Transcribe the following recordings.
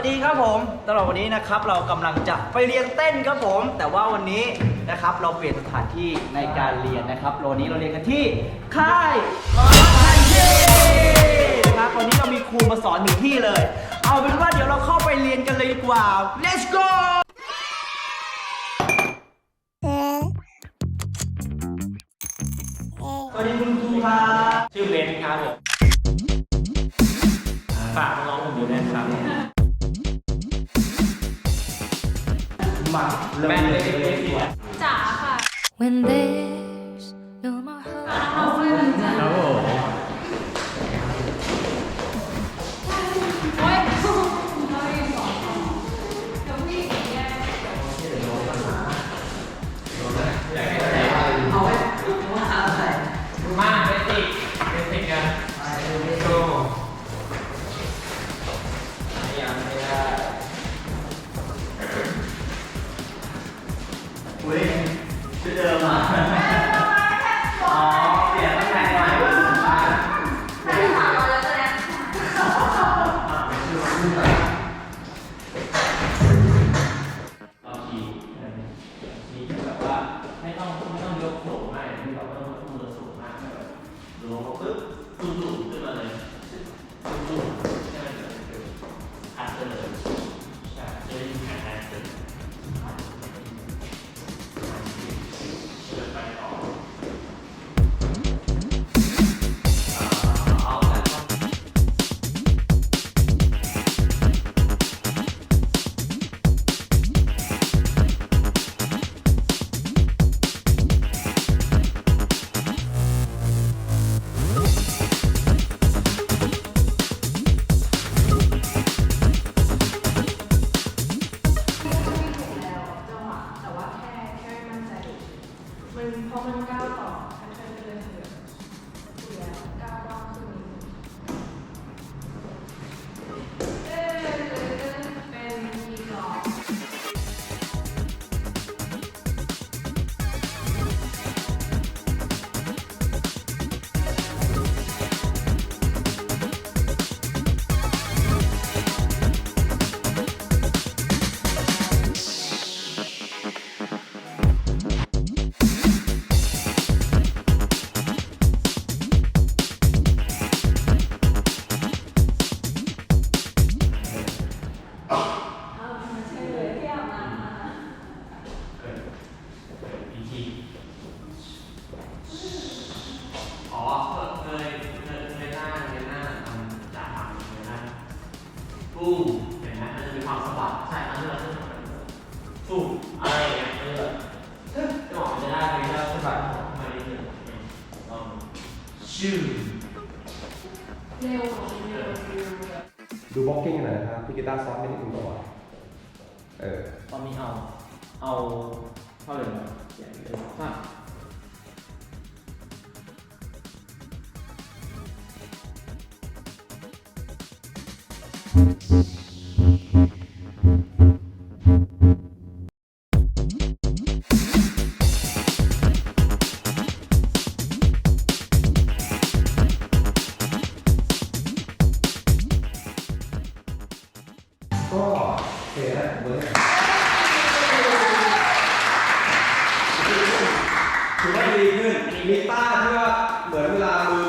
วัสดีครับผมตลอดวันนี้นะครับเรากำลังจะไปเรียนเต้นครับผม แต่ว่าวันนี้นะครับเราเปลี่ยนสถานที่ในการเรียนนะครับวันนี้เราเรียนกันที่ค่ายมอไซเย่นะครับวันนี้เรามีครูมาสอนหนึ่งที่เลย เอาเป็นว่าเดี๋ยวเราเข้าไปเรียนกันเลยดีกว่า let's go สวัสดีคุณครูครับชื่อเบนครับผมฝากน้องผมอยู่นะครับ มาเริ่มแม่เลเล็ยกเล็กสิจ๋าค่ะ When there's no more hope. ครับผมโอ๊ยเราอีกสองคนเดี๋ยวพี่แยกมาเบสิกเบสิกกันโชว์ยัง ลง พอมันก้าวต่อ ฟูเห็นไหมมันจะมีความสว่างใช่ตอนที่เราขึ้นมาฟูอะไรอย่างเงี้ยเออจะบอกมันจะได้ไหมเราสะบัดหัวมานิดนึงลองชื่อเร็วกว่าเร็วเร็วแบบดูบล็อกกิ้งหน่อยนะครับพี่กีตาร์ซ้อนไม่ได้คุณตัวเออตอนนี้เอา เอาเท่าไหร่นะอย่างเดียวถ้ ก็โอเคนะผมว่าเนี่ยถือว่าดีขึ้นมีต้าที่ว่าเหมือนเวลามือ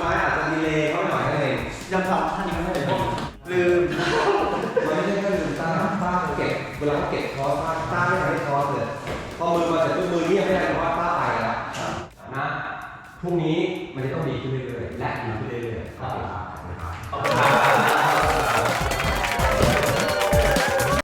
เวลาเก็บคอร์สป้าต้าไม่ทำให้คอสเลยพอมือมาเสร็จวมือเนี่ยไม่ได้เพราะว่าป้าไปแล้วนะพรุ่งนี้มันจะต้องดีขึ้นเรื่อยๆและดีขึ้นเรื่อยๆขอบคุณครับ